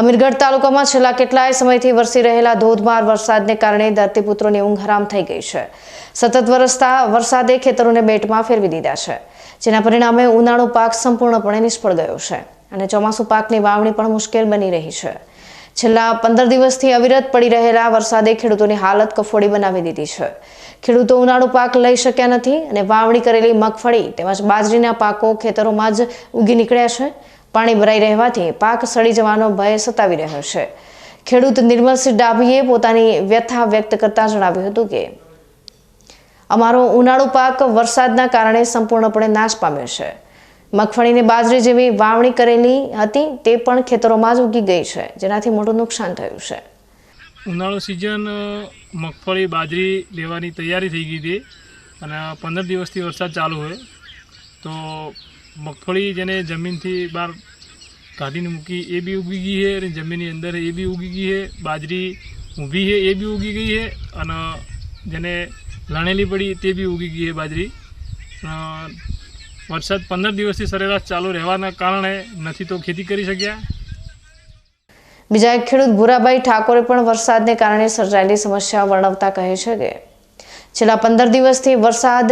અમીરગઢ તાલુકામાં છેલ્લા કેટલાય સમયથી વરસી રહેલા ધોધમાર વરસાદને કારણે ધરતીપુત્રોની ઊંઘ હરામ થઈ ગઈ છે. સતત વરસતા વરસાદે ખેતરોને બેટમાં ફેરવી દીધા છે, જેના પરિણામે ઉનાળુ પાક સંપૂર્ણપણે નિષ્ફળ ગયો છે અને ચોમાસુ પાકની વાવણી પણ મુશ્કેલ બની રહી છે. છેલ્લા પંદર દિવસથી અવિરત પડી રહેલા વરસાદે ખેડૂતોની હાલત કફોડી બનાવી દીધી છે. ખેડૂતો ઉનાળુ પાક લઈ શક્યા નથી અને વાવણી કરેલી મગફળી તેમજ બાજરીના પાકો ખેતરોમાં જ ઉગી નીકળ્યા છે. પાણી ભરાઈ રહેવાથી પાક સડી જવાનો ભય સતાવી રહ્યો છે. ખેડૂત નિર્મલસિંહ ડાભીએ પોતાની વ્યથા વ્યક્ત કરતા જણાવ્યું હતું કે, અમારો ઉનાળુ પાક વરસાદના કારણે સંપૂર્ણપણે નાશ પામ્યો છે. મગફળીને બાજરી જેવી વાવણી કરેલી હતી તે પણ ખેતરોમાં જ ઉગી ગઈ છે, જેનાથી મોટું નુકસાન થયું છે. ઉનાળુ સિઝન મગફળી, બાજરી લેવાની તૈયારી થઈ ગઈ હતી અને પંદર દિવસથી વરસાદ ચાલુ હોય. તો મગફળી જેને જમીનથી બહાર કાઢીને મૂકી એ બી ઉગી ગઈ છે અને જમીનની અંદર એ બી ઉગી ગઈ છે, બાજરી ઊભી છે, એ બી ઉગી ગઈ છે અને જેને લણેલી પડી તે બી ઉગી ગઈ છે બાજરી. વરસાદ પંદર દિવસથી સરેરાશ ચાલુ રહેવાના કારણે નથી તો ખેતી કરી શક્યા. બીજા એક ખેડૂત ભૂરાભાઈ ઠાકોરે પણ વરસાદને કારણે સર્જાયેલી સમસ્યા વર્ણવતા કહે છે કે છેલ્લા પંદર દિવસથી વરસાદ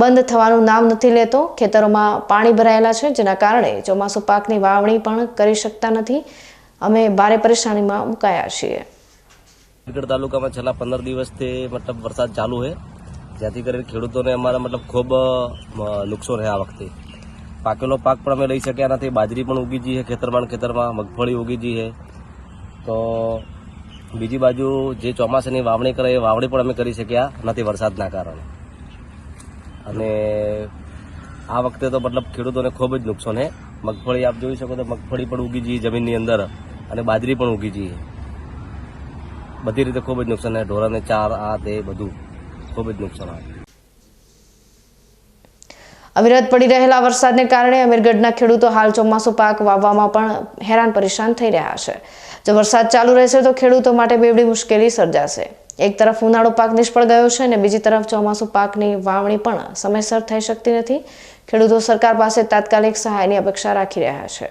બંધ થવાનું નામ નથી લેતો. ખેતરોમાં પાણી ભરાયેલા છે, જેના કારણે ચોમાસું પાકની વાવણી પણ કરી શકતા નથી. અમે ભારે પરેશાનીમાં મુકાયા છીએ. ગઢ તાલુકામાં છેલ્લા પંદર દિવસથી મતલબ વરસાદ ચાલુ છે. જેથી કરીને ખેડૂતોને અમારા મતલબ ખૂબ નુકસાન છે આ વખતે. પાકેલો પાક પણ અમે લઈ શક્યા નથી. બાજરી પણ ઉગી ગઈ છે ખેતરમાં ખેતરમાં, મગફળી ઉગી ગઈ છે. તો બીજી બાજુ જે ચોમાસાની વાવણી કરે, એ વાવણી પણ અમે કરી શક્યા નથી વરસાદના કારણે. અને આ વખતે તો મતલબ ખેડૂતોને ખૂબ જ નુકસાન છે મગફળી આપ જોઈ શકો તો મગફળી પણ ઉગી જઈએ જમીનની અંદર અને બાજરી પણ ઉગી જઈએ બધી રીતે ખૂબ જ નુકસાન છે ઢોરાને ચાર આ તે બધું. ખૂબ જ નુકસાન આવે અવિરત પડી રહેલા વરસાદને કારણે અમીરગઢના ખેડૂતો હાલ ચોમાસુ પાક વાવવામાં પણ હેરાન પરેશાન થઈ રહ્યા છે. જો વરસાદ ચાલુ રહેશે તો ખેડૂતો માટે બેવડી મુશ્કેલી સર્જાશે. એક તરફ ઉનાળો પાક નિષ્ફળ ગયો છે અને બીજી તરફ ચોમાસુ પાકની વાવણી પણ સમયસર થઈ શકતી નથી. ખેડૂતો સરકાર પાસે તાત્કાલિક સહાયની અપેક્ષા રાખી રહ્યા છે.